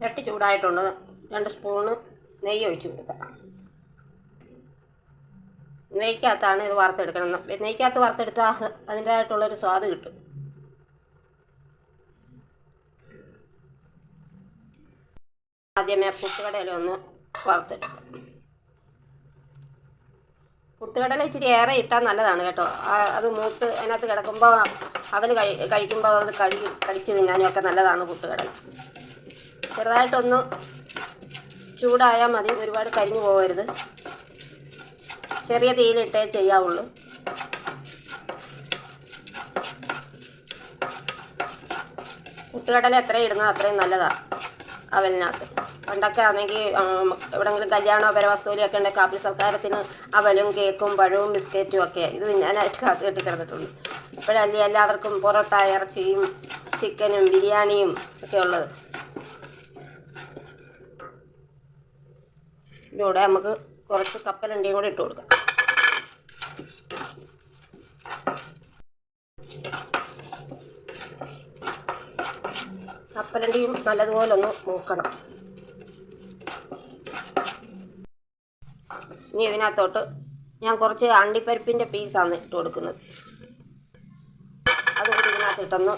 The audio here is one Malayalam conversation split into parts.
ചട്ടി ചൂടായിട്ടുണ്ട്. രണ്ട് സ്പൂണ് നെയ്യ് ഒഴിച്ചു കൊടുക്കുക നെയ്ക്കകത്താണ് ഇത് വറുത്തെടുക്കണം നെയ്ക്കകത്ത് വറുത്തെടുത്താൽ അതിന്റേതായിട്ടുള്ളൊരു സ്വാദ് കിട്ടും. ആദ്യമേ പുട്ടുകടല ഒന്ന് വറുത്തെടുക്കാം. പുട്ടുകടല ഇച്ചിരി ഏറെ ഇട്ടാൽ നല്ലതാണ് കേട്ടോ. അത് മൂത്ത് അതിനകത്ത് കിടക്കുമ്പോൾ അവൽ കഴി കഴിക്കുമ്പോൾ അത് കഴുകി കഴിച്ച് തിന്നാനും ഒക്കെ നല്ലതാണ് പുട്ടുകടല. ചെറുതായിട്ടൊന്ന് ചൂടായാൽ മതി. ഒരുപാട് കരിഞ്ഞു പോകരുത്. ചെറിയ തീയിലിട്ടേ ചെയ്യാവുള്ളൂ. പുട്ടുകടല എത്ര ഇടുന്നത് അത്രയും നല്ലതാണ് അവലിനകത്ത്. പണ്ടൊക്കെ ആണെങ്കിൽ എവിടെങ്കിലും കല്യാണോ പരവസ്തൂലിയൊക്കെ ഉണ്ടെങ്കിൽ കാപ്പി സൽക്കാരത്തിന് അവലും കേക്കും പഴവും ബിസ്ക്കറ്റും ഒക്കെ. ഇത് ഞാനായിട്ട് കാത്തു കെട്ടി കിടന്നിട്ടുണ്ട് ഇപ്പോഴല്ലേ എല്ലാവർക്കും പൊറോട്ട ഇറച്ചിയും ചിക്കനും ബിരിയാണിയും ഒക്കെ ഉള്ളത്. ഇതിലൂടെ നമുക്ക് കുറച്ച് കപ്പലണ്ടിയും കൂടെ ഇട്ട് കൊടുക്കാം. കപ്പലണ്ടിയും നല്ലതുപോലെ ഒന്ന് മൂക്കണം. ഇനി ഇതിനകത്തോട്ട് ഞാൻ കുറച്ച് അണ്ടിപ്പരിപ്പിന്റെ പീസാണ് ഇട്ട് കൊടുക്കുന്നത്. അതുകൂടി ഇതിനകത്ത് ഇട്ടൊന്ന്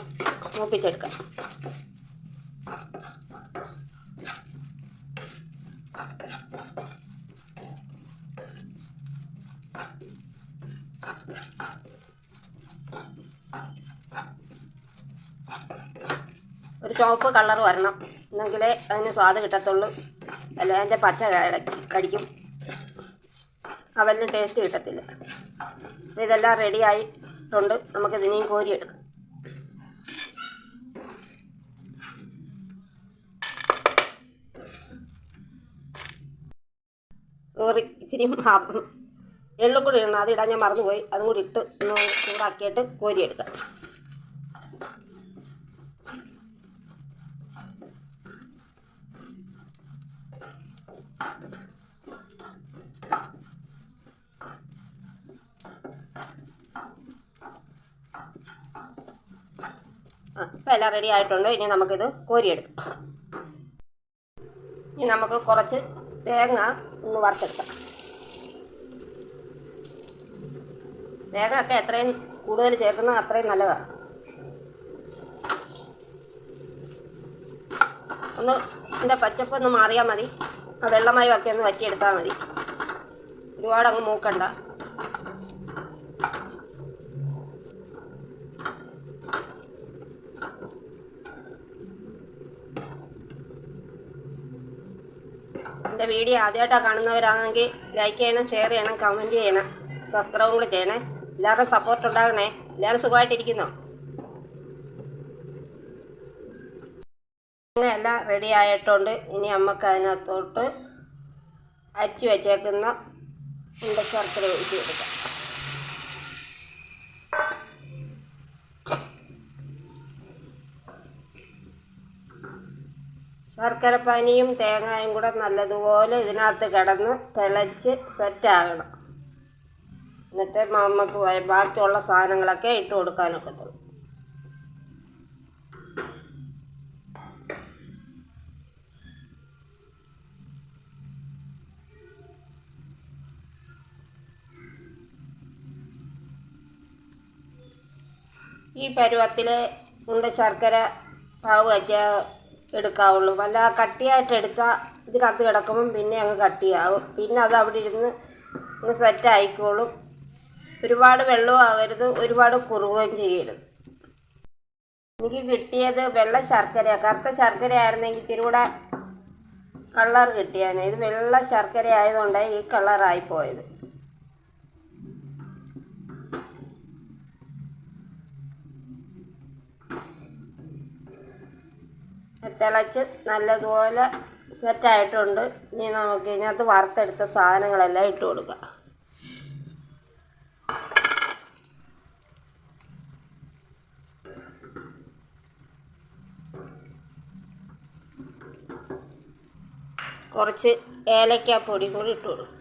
മൂപ്പിച്ചെടുക്കാം. ചുവപ്പ് കളർ വരണം. എന്നെങ്കിലേ അതിന് സ്വാദ് കിട്ടത്തുള്ളൂ. അല്ല അതിന്റെ പച്ച കടിക്കും. അവലിന് ടേസ്റ്റ് കിട്ടത്തില്ല. ഇതെല്ലാം റെഡി ആയിട്ടുണ്ട്. ഇതിനെയും കോരിയെടുക്കാം. സോറി ഇച്ചിരി മാ- എള്ളും കൂടി ഇടണം. അത് ഇടാൻ ഞാൻ മറന്നുപോയി. അതും കൂടി ഇട്ട് ഒന്ന് ചൂടാക്കിയിട്ട് കോരിയെടുക്കാം. ഇപ്പം എല്ലാം റെഡി ആയിട്ടുണ്ട്. ഇനി നമുക്കിത് കോരിയെടുക്കാം. ഇനി നമുക്ക് കുറച്ച് തേങ്ങ ഒന്ന് വറുത്തെടുക്കാം. തേങ്ങ ഒക്കെ എത്രയും കൂടുതൽ ചേർക്കുന്നത് അത്രയും നല്ലതാണ് ഒന്ന് ഇതിന്റെ പച്ചപ്പൊന്ന് മാറിയാൽ മതി. ആ വെള്ളമായി ഒക്കെ ഒന്ന് വറ്റിയെടുത്താൽ മതി. ഒരുപാട് അങ്ങ് മൂക്കണ്ട. എന്റെ വീഡിയോ ആദ്യമായിട്ടാണ് കാണുന്നവരാണെങ്കിൽ ലൈക്ക് ചെയ്യണം ഷെയർ ചെയ്യണം കമന്റ് ചെയ്യണം സബ്സ്ക്രൈബും കൂടെ ചെയ്യണേ. എല്ലാവരും സപ്പോർട്ട് ഉണ്ടാകണേ. എല്ലാവരും സുഖമായിട്ടിരിക്കുന്നോ. എല്ലാം റെഡി ആയിട്ടുണ്ട്. ഇനി നമുക്ക് അതിനകത്തോട്ട് അരിച്ചു വെച്ചേക്കുന്ന ഉണ്ട ശർക്കര ഒഴിച്ച് കൊടുക്കാം. ശർക്കര പനിയും തേങ്ങയും കൂടെ നല്ലതുപോലെ ഇതിനകത്ത് കിടന്ന് തിളച്ച് സെറ്റാകണം എന്നിട്ട് നമുക്ക് ബാക്കിയുള്ള സാധനങ്ങളൊക്കെ ഇട്ട് കൊടുക്കാനൊക്കത്തുള്ളൂ. ഈ പരുവത്തിൽ ഉണ്ട ശർക്കര പാവ് വെച്ച എടുക്കാവുള്ളൂ. വല്ല കട്ടിയായിട്ട് എടുത്താൽ ഇതിനകത്ത് കിടക്കുമ്പം പിന്നെ അങ്ങ് കട്ടിയാവും. പിന്നെ അത് അവിടെ ഇരുന്ന് അങ്ങ് സെറ്റ് ആയിക്കോളും. ഒരുപാട് വെള്ളവും ആകരുത് ഒരുപാട് കുറുവുകയും ചെയ്യരുത്. എനിക്ക് കിട്ടിയത് വെള്ള ശർക്കര കറുത്ത ശർക്കര ആയിരുന്നെങ്കിൽ ഇച്ചിരി കൂടെ കളർ കിട്ടിയാണ് ഇത് വെള്ള ശർക്കര ആയതുകൊണ്ടാണ് ഈ കളറായി പോയത്. തിളച്ച് നല്ലതുപോലെ സെറ്റായിട്ടുണ്ട് ഇനി നമുക്ക് ഇതിനകത്ത് വറുത്തെടുത്ത സാധനങ്ങളെല്ലാം ഇട്ട് കൊടുക്കാം. കുറച്ച് ഏലക്ക പൊടി കൂടി ഇട്ട് കൊടുക്കും.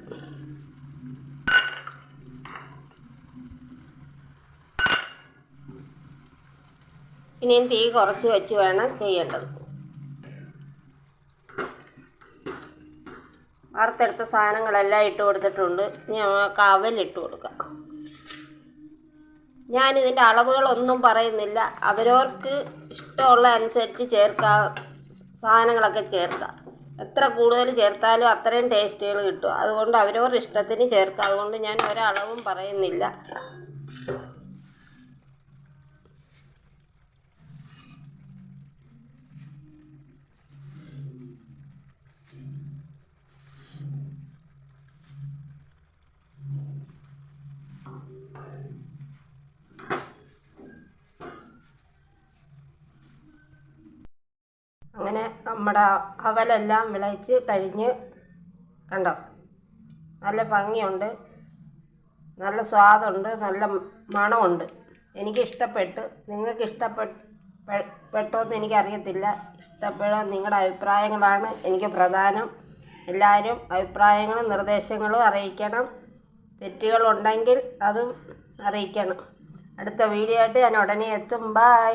ഇനിയും തീ കുറച്ച് വെച്ച് വേണം ചെയ്യേണ്ടത്. വറുത്തെടുത്ത സാധനങ്ങളെല്ലാം ഇട്ട് കൊടുത്തിട്ടുണ്ട്. ഇനി നമുക്ക് അവലിട്ട് കൊടുക്കാം. ഞാനിതിന്റെ അളവുകളൊന്നും പറയുന്നില്ല. അവരവർക്ക് ഇഷ്ടമുള്ള അനുസരിച്ച് ചേർക്കാം സാധനങ്ങളൊക്കെ ചേർക്കാം. എത്ര കൂടുതൽ ചേർത്താലും അത്രയും ടേസ്റ്റുകൾ കിട്ടും. അതുകൊണ്ട് അവരവരുടെ ഇഷ്ടത്തിന് ചേർക്കാം. അതുകൊണ്ട് ഞാൻ ഒരളവും പറയുന്നില്ല. അങ്ങനെ നമ്മുടെ അവലെല്ലാം വിളയിച്ച് കഴിഞ്ഞ് കണ്ടോ? നല്ല ഭംഗിയുണ്ട്. നല്ല സ്വാദുണ്ട്. നല്ല മണമുണ്ട്. എനിക്ക് ഇഷ്ടപ്പെട്ടു നിങ്ങൾക്ക് ഇഷ്ടപ്പെട്ടോ പെട്ടോന്ന് എനിക്കറിയത്തില്ല. ഇഷ്ടപ്പെടാൻ നിങ്ങളുടെ അഭിപ്രായങ്ങളാണ് എനിക്ക് പ്രധാനം. എല്ലാവരും അഭിപ്രായങ്ങളും നിർദ്ദേശങ്ങളും അറിയിക്കണം. തെറ്റുകളുണ്ടെങ്കിൽ അതും അറിയിക്കണം. അടുത്ത വീഡിയോ ആയിട്ട് ഞാൻ ഉടനെ എത്തും. ബായ്